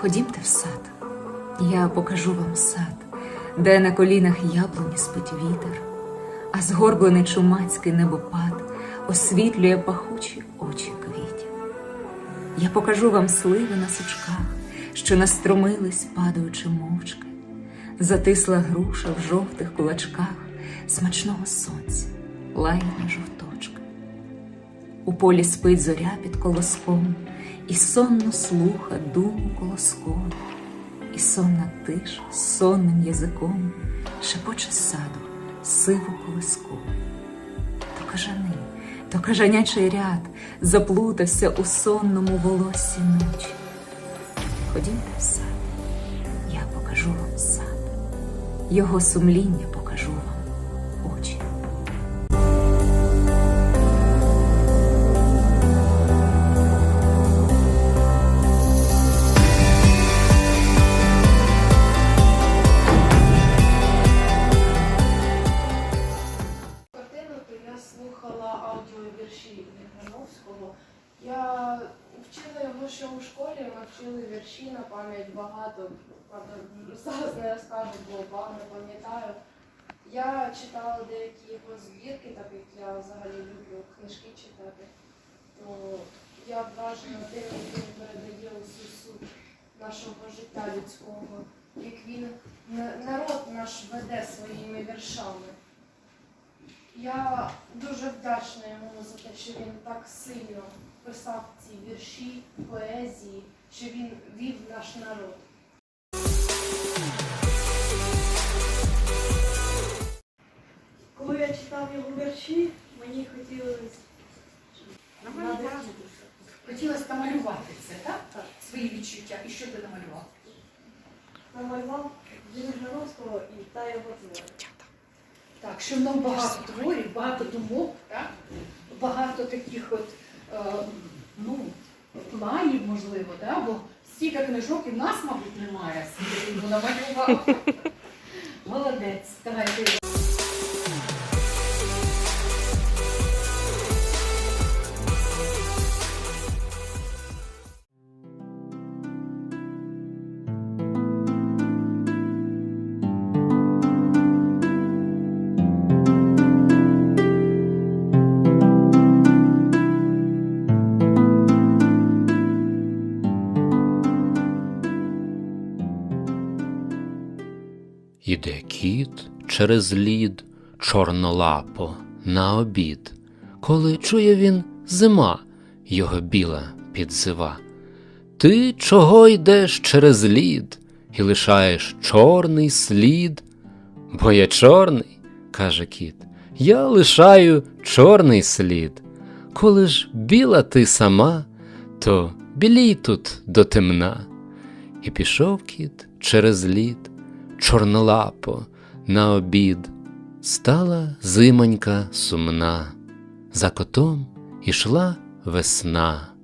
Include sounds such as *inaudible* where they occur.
Ходімте в сад, я покажу вам сад, де на колінах яблуні спить вітер, а згорблений чумацький небопад освітлює пахучі очі квітів. Я покажу вам сливи на сучках, що настромились, падаючи мовчки, затисла груша в жовтих кулачках смачного сонця, лайні жовточки. У полі спить зоря під колоском, і сонно слуха думу колоскову, і сонна тиша сонним язиком шепоче саду сиву колиску. То кажани, то кажанячий ряд заплутався у сонному волоссі ночі. Ходімте в сад, я покажу вам сад, його сумління покажу вам Грановського. Я вчила його ще у школі, ми вчили вірші на пам'ять багато. Зараз не розкажу, бо багато пам'ятаю. Я читала деякі його збірки, так як я взагалі люблю книжки читати. То я вражена тим, як він передає усю суть нашого життя людського, як він народ наш веде своїми віршами. Я дуже вдячна йому за те, що він так сильно писав ці вірші, поезії, що він вів наш народ. Коли я читав його вірші, мені хотілося Хотілося намалювати це, так? Свої відчуття. І що ти намалював? намалював Діна Жировського і та його твори. Так, що в нам багато творів, багато думок, так? багато таких от, е, ну, планів, можливо, да? бо стільки книжок і в нас, мабуть, немає, скільки він намалював. *laughs* Молодець, давай Іде кіт через лід, чорнолапо на обід, коли чує він зима, його біла підзива. Ти чого йдеш через лід і лишаєш чорний слід? Бо я чорний, каже кіт, я лишаю чорний слід. Коли ж біла ти сама, то білій тут до темна. І пішов кіт через лід чорнолапо на обід. Стала зимонька сумна, за котом ішла весна.